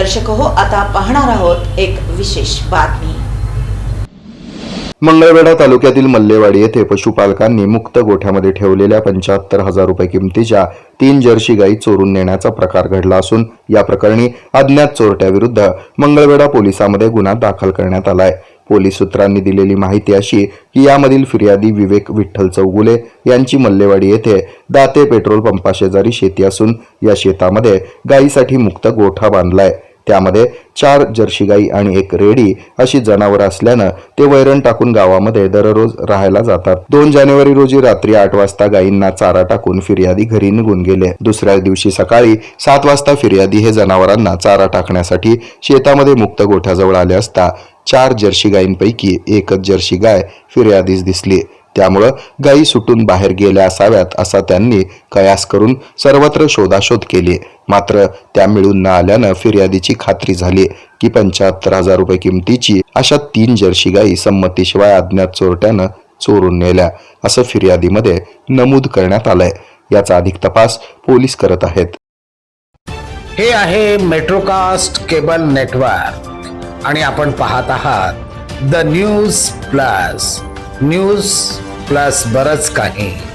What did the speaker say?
दर्शक हो आता पाहणार आहोत एक विशेष बातमी. मंगळवेढा तालुक्यातील मल्लेवाडी येथे पशुपालकांनी मुक्त गोठ्यामध्ये ठेवलेल्या पंच्याहत्तर हजार रुपये किमतीच्या तीन जर्सी गायी चोरून नेण्याचा प्रकार घडला असून या प्रकरणी अज्ञात चोरट्याविरुद्ध मंगळवेढा पोलिसांमध्ये गुन्हा दाखल करण्यात आलाय. पोलीस सूत्रांनी दिलेली माहिती अशी की यामधील फिर्यादी विवेक विठ्ठल चौगुले यांची मल्लेवाडी येथे दाते पेट्रोल पंपाशेजारी शेती असून या शेतामध्ये गायीसाठी मुक्त गोठा बांधलाय. त्यामध्ये चार जर्सी गाई आणि एक रेडी अशी जनावरं असल्यानं ते वैरण टाकून गावामध्ये दररोज राहायला जातात. दोन जानेवारी रोजी रात्री आठ वाजता गायींना चारा टाकून फिर्यादी घरी निघून गेले. दुसऱ्या दिवशी सकाळी सात वाजता फिर्यादी हे जनावरांना चारा टाकण्यासाठी शेतामध्ये मुक्त गोठ्याजवळ आले असता चार जर्सी गायींपैकी एकच जर्सी गाय फिर्यादीस दिसली. त्यामुळं गायी सुटून बाहेर गेल्या असाव्यात असा त्यांनी कयास करून सर्वत्र शोधाशोध केली. मात्र त्या मिळून न आल्यानं फिर्यादीची खात्री झाली. की पंच्याहत्तर हजार रुपये किमतीची अशा तीन जर्सी गायी संमतीशिवाय अज्ञात चोरट्यानं चोरून नेल्या. असं फिर्यादीमध्ये नमूद करण्यात आलंय. याचा अधिक तपास पोलीस करत आहेत. हे आहे मेट्रोकास्ट केबल नेटवर्क. आणि आपण पाहत आहात the news plus. News plus बरच काही.